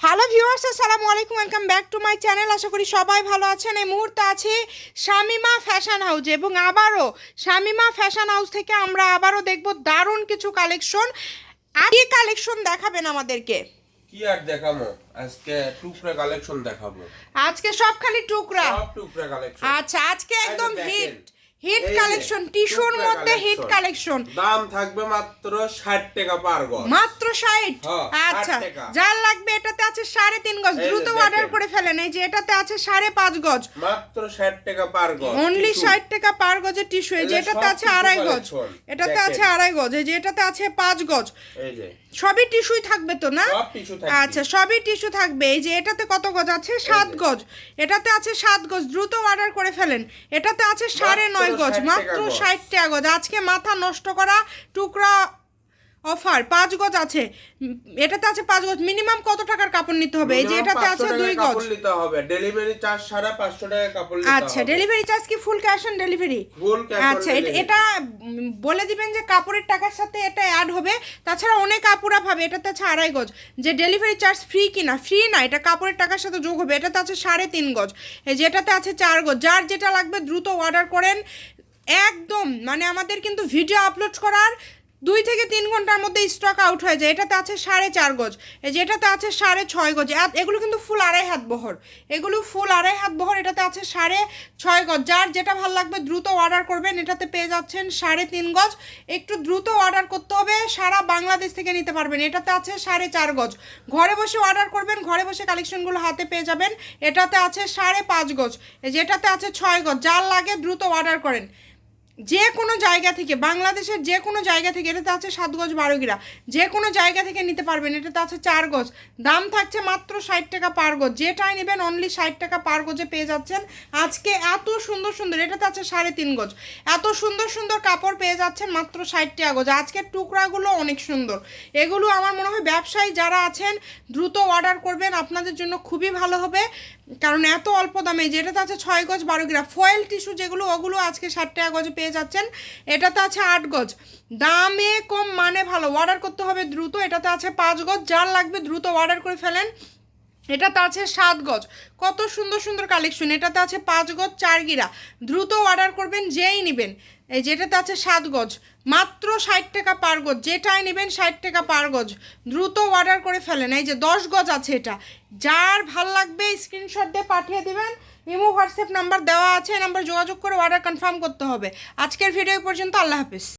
Hello viewers আসসালামু আলাইকুম welcome back to my channel আশা করি সবাই ভালো আছেন এই মুহূর্তে আছি শামিমা ফ্যাশন হাউস এবং আবারও শামিমা ফ্যাশন হাউস থেকে আমরা আবারও দেখব দারুণ কিছু কালেকশন আর কি কালেকশন দেখাবেন আমাদেরকে কি আর দেখাবো আজকে টুকরা কালেকশন দেখাবো আজকে সব খালি টুকরা সব টুকরা কালেকশন আচ্ছা আজকে একদম। হিট হিট কালেকশন টিস্যুর মধ্যে হিট কালেকশন দাম থাকবে মাত্র 60 টাকা পার গজ। মাত্র 60 আচ্ছা যার লাগবে এটাতে আছে 3.5 গজ। দ্রুত অর্ডার করে ফেলেন। এই যে এটাতে আছে 5.5 গজ। মাত্র 60 টাকা পার গজ। অনলি 60 টাকা পার গজের টিস্যু এই যে এটাতে আছে 2.5 গজ। এটাতে আছে 2.5 গজ। এই যে এটাতে আছে 5 গজ। এই যে। সবই টিস্যুই থাকবে তো না? আচ্ছা সবই টিস্যু থাকবে। এই যে এটাতে কত গজ আছে? 7 গজ। এটাতে আছে 7 গজ। দ্রুত অর্ডার করে ফেলেন। এটাতে আছে 9.5 গজ? মাত্র ষাট টাকা গজ। আজকে মাথা নষ্ট করা টুকরা অফার পাঁচ গজ আছে। এটাতে আছে পাঁচ গজ মিনিমাম কত টাকার কাপড় নিতে হবে? এই যে এটাতে আছে দুই গজ। কাপড় নিতে হবে। ডেলিভারি চার্জ সারা পাঁচশো টাকা কাপড় নিতে আচ্ছা ডেলিভারি চার্জ কি full cash on delivery full cash আচ্ছা এটা- এটা বলে দিবেন যে কাপড়ের টাকার সাথে এটা অ্যাড হবে। তাছাড়া অনেক আপুরা ভাবে এটাতে আছে আড়াই গজ। যে ডেলিভারি চার্জ ফ্রি কিনা ফ্রি না এটা কাপড়ের টাকার সাথে যোগ হবে। এটাতে আছে সাড়ে তিন গজ। এই যেটাতে আছে চার গজ। যার যেটা লাগবে দ্রুত অর্ডার করেন। একদম মানে আমাদের কিন্তু ভিডিও আপলোড করার দুই থেকে তিন ঘণ্টার মধ্যে স্টক আউট হয়ে যায়। এটাতে আছে সাড়ে চার গজ। যেটাতে আছে সাড়ে ছয় গজ। এগুলো কিন্তু ফুল আড়াই হাত বহর। এগুলো ফুল আড়াই হাত বহর, এটাতে আছে সাড়ে ছয় গজ। যার যেটা ভালো লাগবে দ্রুত অর্ডার করবেন। এটাতে পেয়ে যাচ্ছেন সাড়ে তিন গজ। একটু দ্রুত অর্ডার করতে হবে। সারা বাংলাদেশ থেকে নিতে পারবেন। এটাতে আছে সাড়ে চার গজ। ঘরে বসে অর্ডার করবেন। ঘরে বসে কালেকশনগুলো হাতে পেয়ে যাবেন। এটাতে আছে সাড়ে পাঁচ গজ। যেটাতে আছে ছয় গজ। যার লাগে দ্রুত অর্ডার করেন। যে কোনো জায়গা থেকে, বাংলাদেশের যে কোনো জায়গা থেকে, এটাতে আছে সাত গজ বারো গিরা। যে কোনো জায়গা থেকে নিতে পারবেন, এটাতে আছে চার গজ। দাম থাকছে মাত্র ষাট টাকা পার গজ। যেটাই নেবেন অনলি ষাট টাকা পার গজে পেয়ে যাচ্ছেন। আজকে এত সুন্দর সুন্দর, এটাতে আছে সাড়ে তিন গজ। এত সুন্দর সুন্দর কাপড় পেয়ে যাচ্ছেন মাত্র ষাট টাকা গজ। আজকের টুকরাগুলো অনেক সুন্দর। এগুলো আমার মনে হয় ব্যবসায়ী যারা আছেন, দ্রুত অর্ডার করবেন। আপনাদের জন্য খুবই ভালো হবে। কারণ এত অল্প দামে, যেটাতে আছে ছয় গজ বারো গ্রাম ফয়েল টিস্যু যেগুলো, ওগুলো আজকে ষাট টাকা গজে পেয়ে যাচ্ছেন। এটাতে আছে আট গজ। দামে কম মানে ভালো। অর্ডার করতে হবে দ্রুত। এটাতে আছে পাঁচ গজ। যার লাগবে দ্রুত অর্ডার করে ফেলেন। এটাতে আছে সাত গজ। কত সুন্দর সুন্দর কালেকশন এটাতে আছে পাঁচ গজ চার গিরা। দ্রুত অর্ডার করবেন, যেই নেবেন। এই যেটাতে আছে সাত গজ। মাত্র ষাট টাকা পার গজ। যেটাই নেবেন ষাট টাকা পার গজ। দ্রুত অর্ডার করে ফেলেন। এই যে দশ গজ আছে এটা। যার ভালো লাগবে স্ক্রিনশট দিয়ে পাঠিয়ে দিবেন। ইমো, হোয়াটসঅ্যাপ নাম্বার দেওয়া আছে। এই নাম্বার যোগাযোগ করে অর্ডার কনফার্ম করতে হবে। আজকের ভিডিও পর্যন্ত। আল্লাহ হাফিজ।